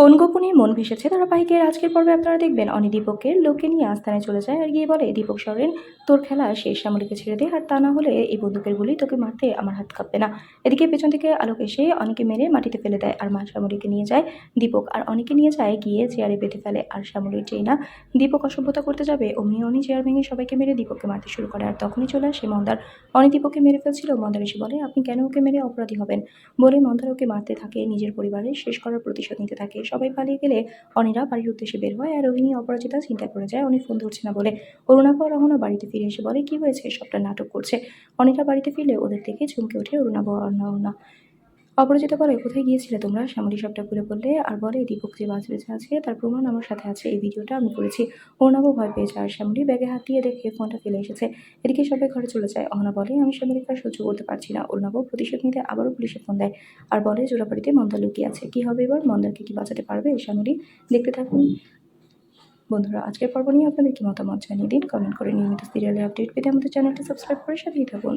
কোন গোপনে মন ভেসেছে ধারাবাহিকের আজকের পর্বে আপনারা দেখবেন অনি দীপকের লোককে নিয়ে আস্থানে চলে যায় আর গিয়ে বলে, দীপক সরেন, তোর খেলা শেষ শ্যামলীকে ছেড়ে দে, আর তা না হলে এই বন্দুকের গুলি তোকে মারতে আমার হাত কাঁপবে না। এদিকে পেছন থেকে আলোক এসে অনেকে মেরে মাটিতে ফেলে দেয় আর মা শ্যামলীকে নিয়ে যায়। দীপক আর অনেকে নিয়ে যায়, গিয়ে চেয়ারে বেঁধে ফেলে আর শ্যামলীর যেই না, দীপক অসভ্যতা করতে যাবে, অমনি অনি চেয়ার ভেঙে সবাইকে মেরে দীপককে মারতে শুরু করে আর তখনই চলে আসে মন্দার। অনি দীপককে মেরে ফেলছিল, মন্দার এসে বলে, আপনি কেন ওকে মেরে অপরাধী হবেন? বলে মন্দার ওকে মারতে থাকে, নিজের পরিবারের শেষ করার প্রতিশোধ নিতে থাকে সবাই পালিয়ে গেলে অনিরা বাড়ির উদ্দেশ্যে বের হয় আর রোহিণী অপরাজিতা চিন্তা করে যায় অনেক ফোন ধরছে না বলে। অরুণাভ আর বাড়িতে ফিরে এসে বলে, কি হয়েছে? সবটা নাটক করছে। অনিরা বাড়িতে ফিরলে ওদের থেকে চমকে ওঠে অরুণাভ আর অরুণা অপরাজিতা বলে, কোথায় গিয়েছিলে তোমরা? শ্যামলী সবটা খুলে বললে আর বলে দীপক যে বাজ বেঁচে আছে, তার প্রমাণ আমার সাথে আছে, এই ভিডিওটা আমি করেছি। অর্ণাবও ভয় পেয়ে যায়। আর শ্যামলী ব্যাগে হাত দিয়ে দেখে ফোনটা ফেলে এসেছে। এদিকে সবাই ঘরে চলে যায়। অহনা বলে, আমি শ্যামলীকে আর সহ্য করতে পারছি না। অর্ণাবও প্রতিশোধ নিতে আবারও পুলিশে ফোন দেয় আর বলে জোড়াবাড়িতে মন্দা লুকিয়ে আছে। কী হবে এবার? মন্দারকে কি বাঁচাতে পারবে? শ্যামলী, দেখতে থাকুন। বন্ধুরা, আজকের পর্ব নিয়ে আপনাদের কি মতামত জানিয়ে দিন? কমেন্ট করে নিয়মিত সিরিয়ালের আপডেট পেতে আমাদের চ্যানেলটি সাবস্ক্রাইব করে সাথেই থাকুন।